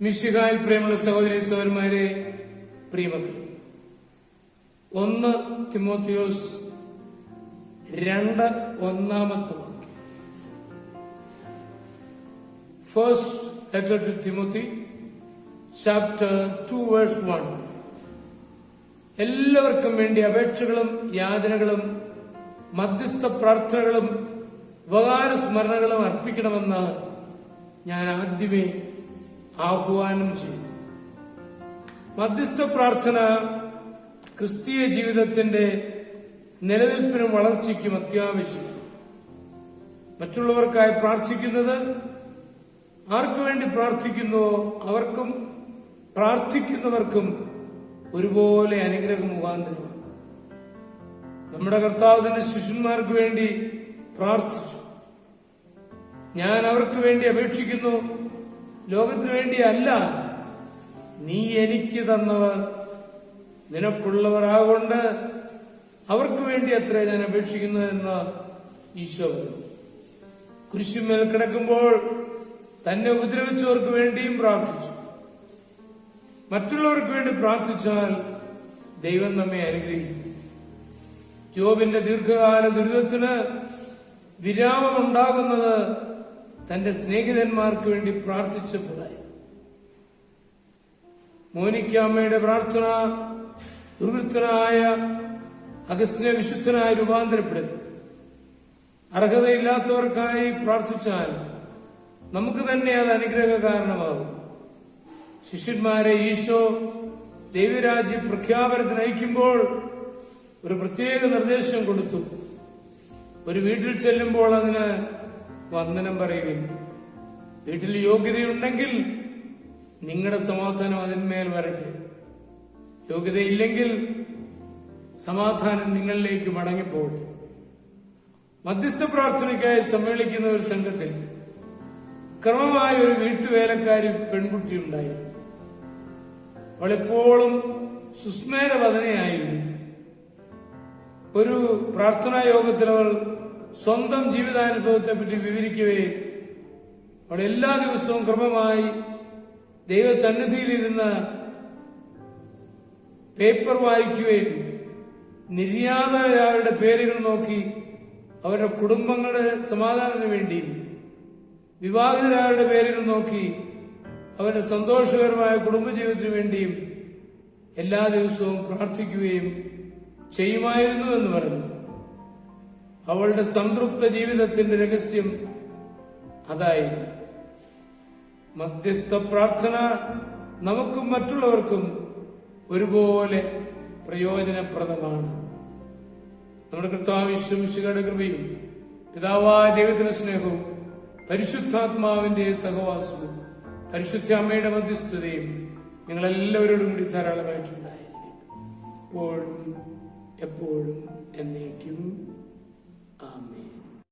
മിശിഹായിൽ പ്രേമുള്ള സഹോദരി സഹോദരന്മാരെ പ്രിയമക്കളെ ഒന്ന് തിമോത്തിയോസ് രണ്ട് ഒന്നാമത്തെ വാക്യം. First letter to Timothy chapter two verse one എല്ലാവർക്കും വേണ്ടി അപേക്ഷകളും യാതനകളും മധ്യസ്ഥ പ്രാർത്ഥനകളും ഉപകാര സ്മരണകളും അർപ്പിക്കണമെന്ന് ഞാൻ ആദ്യമേ ആഹ്വാനം ചെയ്തു. മധ്യസ്ഥ പ്രാർത്ഥന ക്രിസ്തീയ ജീവിതത്തിന്റെ നിലനിൽപ്പിനും വളർച്ചയ്ക്കും അത്യാവശ്യം. മറ്റുള്ളവർക്കായി പ്രാർത്ഥിക്കുന്നത് ആർക്കു വേണ്ടി പ്രാർത്ഥിക്കുന്നുവോ അവർക്കും പ്രാർത്ഥിക്കുന്നവർക്കും ഒരുപോലെ അനുഗ്രഹ മുഖാന്തരമാണ്. നമ്മുടെ കർത്താവ് തന്നെ ശിഷ്യന്മാർക്ക് വേണ്ടി പ്രാർത്ഥിച്ചു. ഞാൻ അവർക്ക് വേണ്ടി അപേക്ഷിക്കുന്നു. ലോകത്തിന് വേണ്ടിയല്ല. നീ എനിക്ക് തന്നവർ നിനക്കുള്ളവർ ആകൊണ്ട് അവർക്ക് വേണ്ടി അത്ര ഞാൻ അപേക്ഷിക്കുന്നു എന്ന് ഈശോ. കുരിശുമേൽ കിടക്കുമ്പോൾ തന്നെ ഉപദ്രവിച്ചവർക്ക് വേണ്ടിയും പ്രാർത്ഥിച്ചു. മറ്റുള്ളവർക്ക് വേണ്ടി പ്രാർത്ഥിച്ചാൽ ദൈവം നമ്മെ അനുഗ്രഹിക്കും. ജോബിന്റെ ദീർഘകാല ദുരിതത്തിന് വിരാമമുണ്ടാകുന്നത് തന്റെ സ്നേഹിതന്മാർക്ക് വേണ്ടി പ്രാർത്ഥിച്ചപ്പോഴായി. മോനിക്കാമ്മയുടെ പ്രാർത്ഥന ദുർവൃത്തനായ അഗസ്റ്റിനെ വിശുദ്ധനായി രൂപാന്തരപ്പെടുത്തി. അർഹതയില്ലാത്തവർക്കായി പ്രാർത്ഥിച്ചാൽ നമുക്ക് തന്നെ അത് അനുഗ്രഹ കാരണമാകും. ശിഷ്യന്മാരെ ഈശോ ദൈവരാജ്യ പ്രഖ്യാപനത്തിന് അയക്കുമ്പോൾ ഒരു പ്രത്യേക നിർദ്ദേശം കൊടുത്തു. ഒരു വീട്ടിൽ ചെല്ലുമ്പോൾ അതിന് വന്ദനം പറയുവിൻ വീട്ടിൽ യോഗ്യതയുണ്ടെങ്കിൽ നിങ്ങളുടെ സമാധാനം അതിന്മേൽ വരട്ടെ. യോഗ്യതയില്ലെങ്കിൽ സമാധാനം നിങ്ങളിലേക്ക് മടങ്ങിപ്പോകട്ടെ. മധ്യസ്ഥ പ്രാർത്ഥനയ്ക്കായി സമ്മേളിക്കുന്ന ഒരു സംഘത്തിൽ ക്രമമായ ഒരു വീട്ടുവേലക്കാരി പെൺകുട്ടി ഉണ്ടായി അവളെപ്പോഴും സുസ്മേരവദനയായിരുന്നു. ഒരു പ്രാർത്ഥനാ യോഗത്തിൽ അവൾ സ്വന്തം ജീവിതാനുഭവത്തെ പറ്റി വിവരിക്കവേ അവിടെ എല്ലാ ദിവസവും ക്രമമായി ദൈവസന്നിധിയിലിരുന്ന് പേപ്പർ വായിക്കുകയും നിര്യാതരായവരുടെ പേരുകൾ നോക്കി അവരുടെ കുടുംബങ്ങളുടെ സമാധാനത്തിന് വേണ്ടി വിവാഹിതരായവരുടെ പേരുകൾ നോക്കി അവരുടെ സന്തോഷകരമായ കുടുംബജീവിതത്തിന് വേണ്ടിയും എല്ലാ ദിവസവും പ്രാർത്ഥിക്കുകയും ചെയ്യുമായിരുന്നു എന്ന് പറഞ്ഞു. അവളുടെ സംതൃപ്ത ജീവിതത്തിന്റെ രഹസ്യം അതായിരുന്നു മധ്യസ്ഥ പ്രാർത്ഥന നമുക്കും മറ്റുള്ളവർക്കും ഒരുപോലെ പ്രയോജനപ്രദമാണ്. നമ്മുടെ കർത്താവിശ്വമിശുകളുടെ കൃപയും പിതാവായ ദൈവത്തിന്റെ സ്നേഹവും പരിശുദ്ധാത്മാവിന്റെ സഹവാസവും പരിശുദ്ധ അമ്മയുടെ മധ്യസ്ഥതയും നിങ്ങളെല്ലാവരോടും കൂടി ധാരാളമായിട്ടുണ്ടായിരിക്കും. എപ്പോഴും എപ്പോഴും എന്നേക്കും. Amen.